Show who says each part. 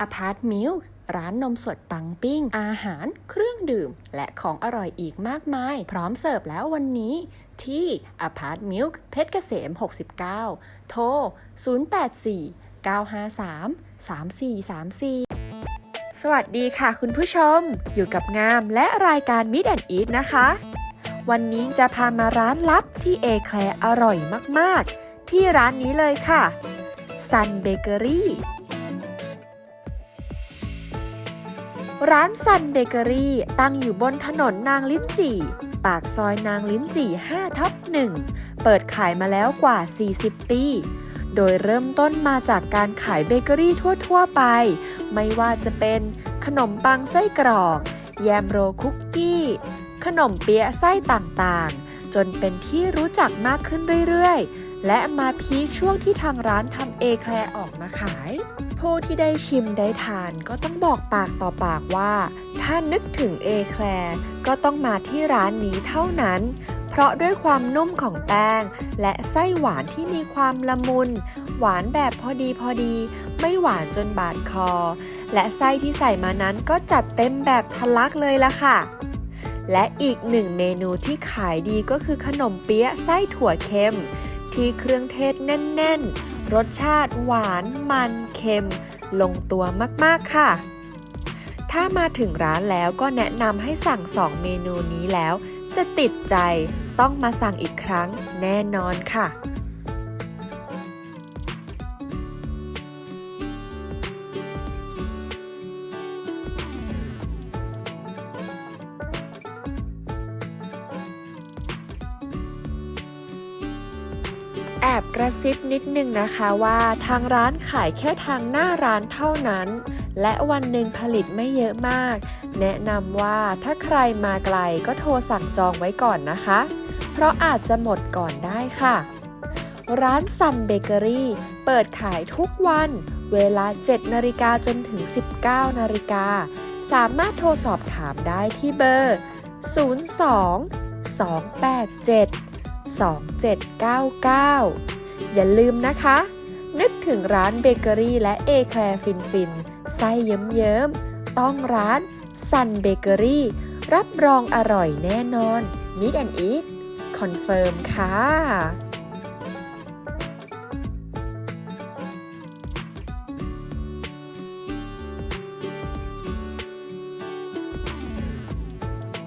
Speaker 1: อพาร์ตมิลร้านนมสดปังปิ้ง อาหาร เครื่องดื่ม และของอร่อยอีกมากมาย พร้อมเสิร์ฟแล้ววันนี้ ที่อพาร์ตมิลเพชรเกษม 69 โทร 084 953 3434 สวัสดีค่ะคุณผู้ชม อยู่กับงามและรายการ Meet and Eat นะคะ วันนี้จะพามาร้านลับที่เอแคลอร่อยมาก ๆ ที่ร้านนี้เลยค่ะ Sun Bakery ร้านซันเบเกอรี่ตั้งอยู่บนถนนนางลิ้นจี่ ปากซอยนางลิ้นจี่5ทับ1เปิดขายมาแล้วกว่า 40 ปี โดยเริ่มต้นมาจากการขายเบเกอรี่ทั่ว ๆ ไป ไม่ว่าจะเป็นขนมปังไส้กรอก แยมโรคุกกี้ ขนมเปี๊ยะไส้ต่างๆ จนเป็นที่รู้จักมากขึ้นเรื่อยๆ และมาพีคช่วงที่ทางร้านทำเอแคลออกมาขาย ผู้ที่ได้ชิมได้ทานก็ต้องบอกปากต่อปากว่า ถ้านึกถึงเอแคลก็ต้องมาที่ร้านนี้เท่านั้น เพราะด้วยความนุ่มของแป้ง และไส้หวานที่มีความละมุน หวานแบบพอดีพอดี ไม่หวานจนบาดคอ และไส้ที่ใส่มานั้นก็จัดเต็มแบบทะลักเลยละค่ะและอีกหนึ่งเมนูที่ขายดีก็คือขนมเปี๊ยะไส้ถั่วเค็ม ที่เครื่องเทศแน่น ๆ รสชาติหวานมันเค็ม ลงตัวมากๆค่ะ ถ้ามาถึงร้านแล้วก็แนะนำให้สั่ง 2 เมนูนี้แล้ว จะติดใจต้องมาสั่งอีกครั้งแน่นอนค่ะ แอบกระซิบนิดนึงนะคะว่าทางร้านขายแค่ทางหน้าร้านเท่านั้น และวันหนึ่งผลิตไม่เยอะมาก แนะนำว่าถ้าใครมาไกลก็โทรสั่งจองไว้ก่อนนะคะ เพราะอาจจะหมดก่อนได้ค่ะ ร้านซันเบเกอรี่เปิดขายทุกวัน เวลา 7 นาฬิกาจนถึง 19 นาฬิกา สามารถโทรสอบถามได้ที่เบอร์ 02 287 2799 อย่าลืมนะคะ นึกถึงร้านเบเกอรี่และเอแคลฟินฟินไส้เยิ้มๆ ต้องร้านซันเบเกอรี่ รับรองอร่อยแน่นอน Meet and Eat คอนเฟิร์มค่ะ